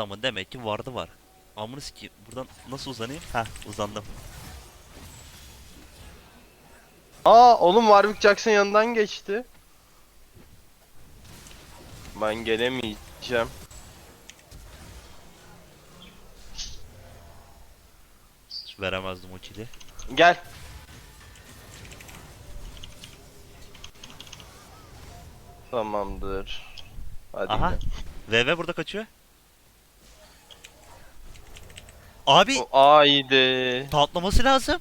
adamın demek ki vardı var. Amına sikeyim. Buradan nasıl uzanayım? Heh uzandım. Aa oğlum Warwick Jackson yanından geçti. Ben gelemeyeceğim. Veremezdim o kili. Gel. Tamamdır. Hadi Aha. VV burada kaçıyor. Abi O patlaması lazım.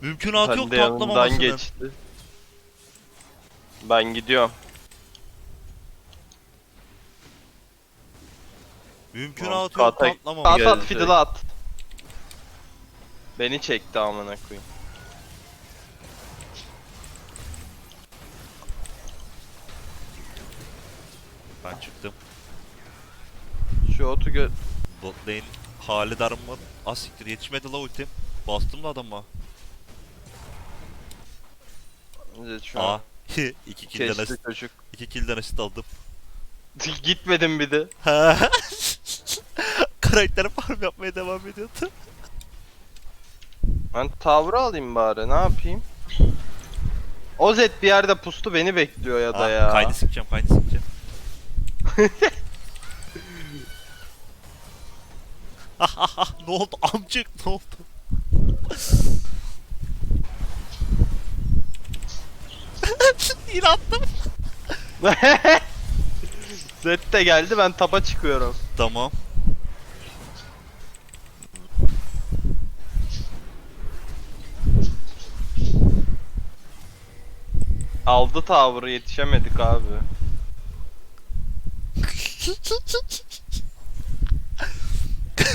Mümkünatı Ben yok de yanından geçti. Ben gidiyorum. Mümkünatı yok patlamaması. At at fiddle at. Beni çekti amına koyayım. Ben çıktım. Şu otu gö... Bot lane hali darma. Asiktir yetişmedi la ultim. Bastım da adama. Evet, Şu Aa. an iki killden kesti asist, çocuk. iki killden asist aldım. Gitmedim bir de. Karakter farm yapmaya devam ediyordu. Ben tower'ı alayım bari ne yapayım? Ozet bir yerde pustu beni bekliyor ya da ya. Kaydı sikeceğim, kaydı sikeceğim. ne oldu amcık ne oldu? Yine attım. Zed de geldi ben tapa çıkıyorum. Tamam. Aldı tower'ı yetişemedik abi.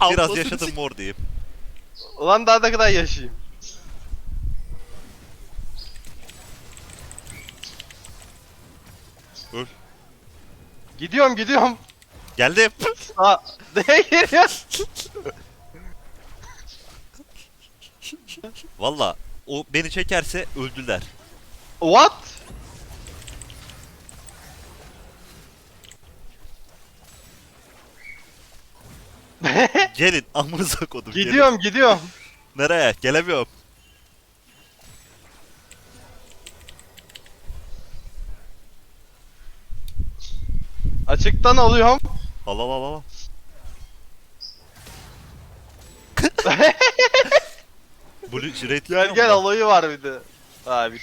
Biraz Almasını yaşadım mor diyeyim. Ulan daha da kadar yaşayayım. Öl. Gidiyorum gidiyorum. Geldim. Aa, ne geliyor? Valla o beni çekerse öldüler. What? Gelin amınıza kodum. gelin. gidiyorum gidiyorum. Nereye? Gelemiyorum. Açıktan alıyorum. Al al al al. Blue Red Gel gel alayı var bir de. Abi.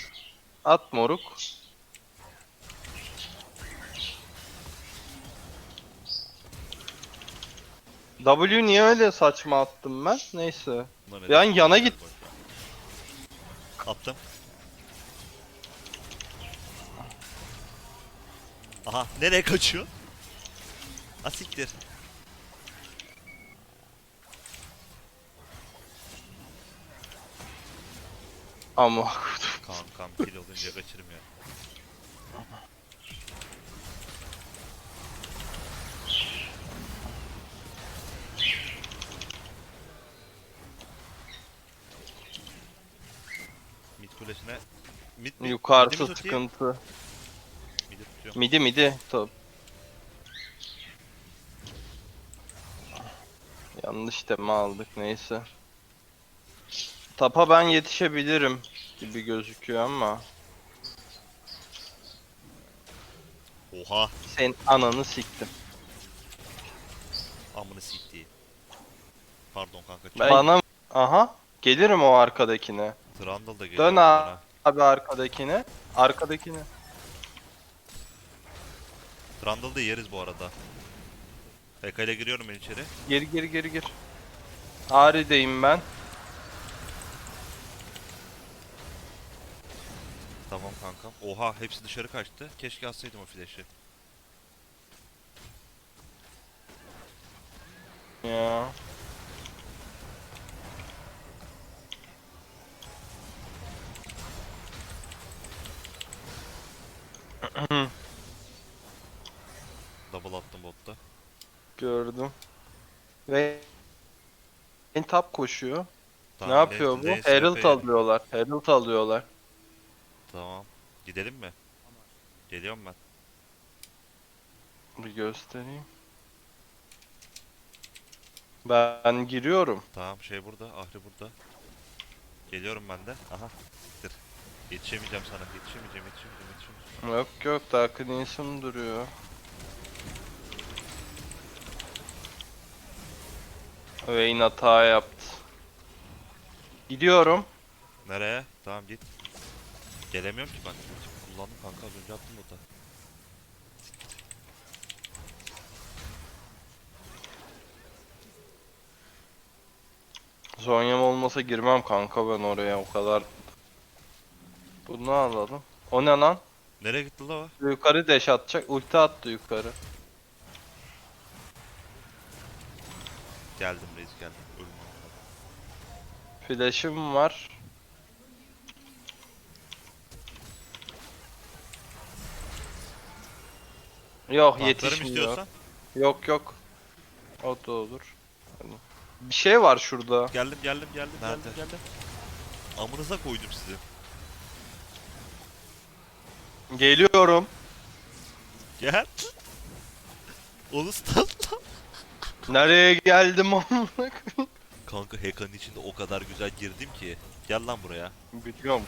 At moruk. W niye öyle saçma attım ben? Neyse. Yan yana git. Attım. Aha nereye kaçıyor? Asiktir. Ama Kankam kill olunca kaçırmıyor. Kulesine mid mi? yukarısı Midi mi tutayım? sıkıntı. Midi tutuyorum. Midi midi. Top. Yanlış tema aldık neyse. Tapa ben yetişebilirim gibi gözüküyor ama Oha sen ananı siktim. amını siktiği. Pardon kanka. Ben... Bana aha gelirim o arkadakine. Trundle da geliyor Dön bana. Abi arkadakine. Arkadakine. Trundle'ı da yeriz bu arada. PK ile giriyorum ben içeri. Geri geri geri gir. Ari'deyim ben. Tamam kankam. Oha hepsi dışarı kaçtı. Keşke atsaydım o flash'i. Ya. Double attım botta. Gördüm. Ve en top koşuyor. Tamam, ne yapıyor bu? Neyse, Herald yapayım. alıyorlar. Herald alıyorlar. Tamam. Gidelim mi? Geliyorum ben. Bir göstereyim. Ben giriyorum. Tamam şey burada. Ahri burada. Geliyorum ben de. Aha. Siktir. Yetişemeyeceğim sana. Yetişemeyeceğim. Yetişemeyeceğim. Yetişemeyeceğim. Yok yok daha Cleans'ım duruyor. Vayne hata yaptı. Gidiyorum. Nereye? Tamam git. Gelemiyorum ki ben. Kullandım kanka az önce attım da. Zonya'm olmasa girmem kanka ben oraya o kadar. Bunu alalım. O ne lan? Nereye gitti la o? Yukarı deş atacak. Ulti attı yukarı. Geldim reis geldim. Ölüm. Flash'ım var. Yok yetişmiyor. istiyorsan. Yok yok. O da olur. Bir şey var şurada. Geldim geldim geldim Nerede? geldim geldim. Amınıza koydum sizi. Geliyorum. Gel. Onu stun. Nereye geldim amına koyayım? Kanka Hekan'ın içinde o kadar güzel girdim ki. Gel lan buraya. Biliyorum.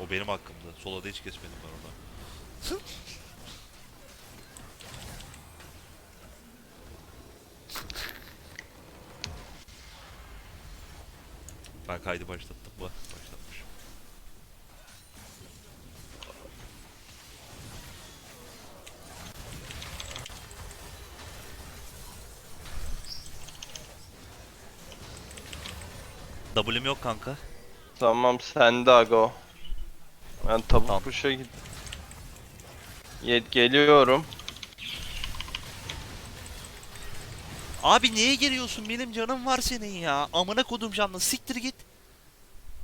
O benim hakkımdı. Solada hiç kesmedim ben onu. ben kaydı başlattım. Bak başlatmış. W'm yok kanka. Tamam sende Ago. Ben tavuk Tamam. kuşa git. Yet geliyorum. Abi niye geliyorsun? Benim canım var senin ya. Amına kodum canlı. Siktir git.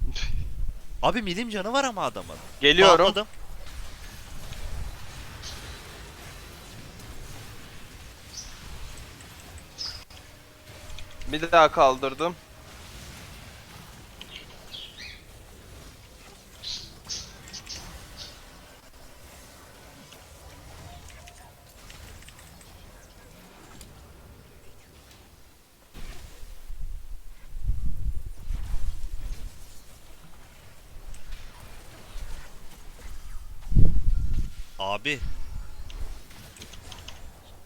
Abi milim canı var ama adamın. Geliyorum. Bağladım. Bir daha kaldırdım. Abi.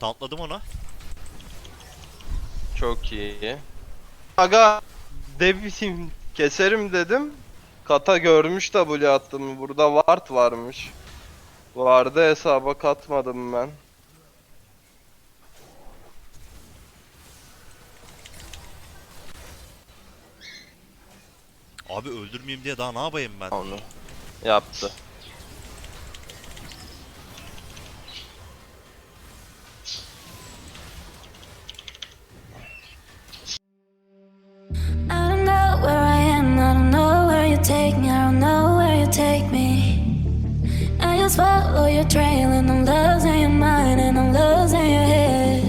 Tantladım onu. Çok iyi. Aga devisim keserim dedim. Kata görmüş W attığımı. Burada ward varmış. Vardı hesaba katmadım ben. Abi öldürmeyeyim diye daha ne yapayım ben? Onu yaptı. Take me, I don't know where you take me. I just follow your trail and I'm losing your mind and I'm losing your head.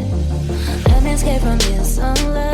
Let me escape from this I'm